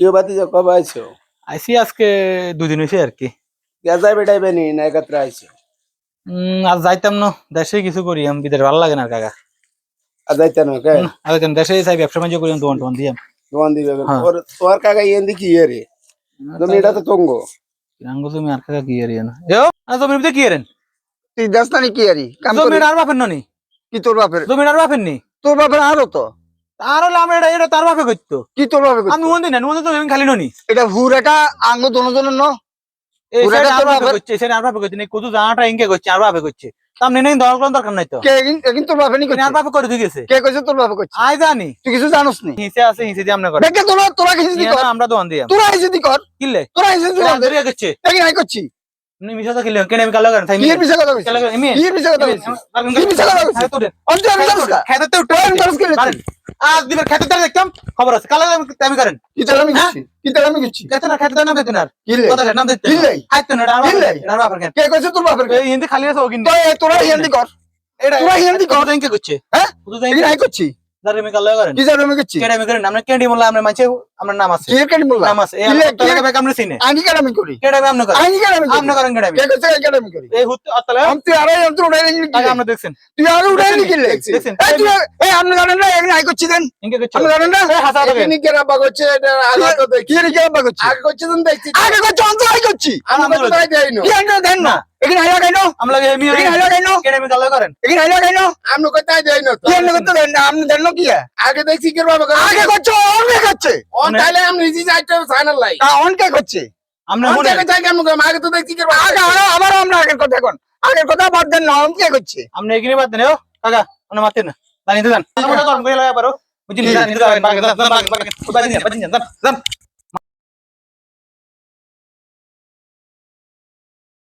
কেউ বাতি যা কবে আইছো? আইসি আজকে দুদিন হয়েছে আর কি। কে যাইবে টাইবে নি না একত্রে আইছো? উম, আর যাইতাম না দেশে কিছু করি আমি বিদেশ ভালো লাগে না আর কাকা। আর যাইতে না কে আর যাইতাম দেশে চাই ব্যবসা বাণিজ্য করি দোকান টোন দিয়ে দোকান দিবে হ্যাঁ। ওর তোর কাকা ইয়েন দেখি ইয়ে রে তুমি এটা তো তঙ্গ। রাঙ্গ তুমি আর কাকা কি আর ইয়ে না এও আর জমির ভিতরে কি এরেন তুই যাস না কি আরি কাম করি আর বাপের ননি? কি তোর বাপের? জমির আর বাপের নি? তোর বাপের আরও তো। আর হলো আমরা এটা এটা তার বাপে করতো। কি তোর বাপের আমি মন্দির না মন্দির তো জমি খালি ননি। এটা হুরাটা আঙ্গ দনজনের ন? আর তোর বাপে করছে সাইড আর বাপে করছে নে কুতু জানাটা ইনকে করছে আর বাপে করছে। সামনে নেই দরকার দরকার নাই তো। কে এগিন তোর বাপে নি আর করছে? বাপে করে দিয়ে গেছে কে কইছে তোর বাপে করছে? আই জানি। তুই কিছু জানোস নি? হিসে আছে হিসে দিয়ে আমরা করে। দেখে তোরা তোরা কিছু দি কর। আমরা দোকান দিয়ে। তোরা কিছু দি কর। কিনলে তোরা কিছু দি কর। দরিয়া করছে। এগিন আই করছি। নি মিশা তো কিনলে কেন আমি কালো করেন তাই কি এর কথা কইছিস কালো করেন এমি কি কথা কইছিস কি মিছা কথা কইছিস? হ্যাঁ তোরে অন্তে আমি জানোস কা? তো উঠে। আমি জানোস কে পারেন আজ দিবের খেতে দাঁড়িয়ে দেখতাম খবর আছে। কালো আমি করেন? কি তার আমি গেছি? কি তার আমি গেছি? খেতে না খেতে না বেতন আর। কি লে কথা নাম দিতে কিনলে? হাইতো না আর কিনলে? আর বাপের কে কইছে তোর বাপের এই হিন্দি খালি আছে ও কিন্তু। এ তোরা হিন্দি কর। এটা তোরা হিন্দি কর। দেন কে করছে। হ্যাঁ? দাঁড়ে কি কি কে তুই যাই আমি তুই উড়াই নি টাকা আমরা দেখছেন। তুই আরে উড়াই নি দেখছি। এখানে এখানে আগে আগে আগে কেন কেন আমি করেন এখানে কেন দেই না তো দেন না দেন না কি আগে দেখছি কে বাবা আগে করছ অনেক করছে অন তাইলে আমি নিজে যাইতে সাইনাল লাই অনকে করছে আমরা মনে জায়গা জায়গা আমি আগে তো দেখছি কে আগে আবার আমরা আগের কথা এখন আগের কথা বাদ দেন না অনকে করছে আমরা এখানে বাদ দেন ও কাকা আমরা মারতে না জানি তো জান আমরা কর্ম করে পারো বুঝিনি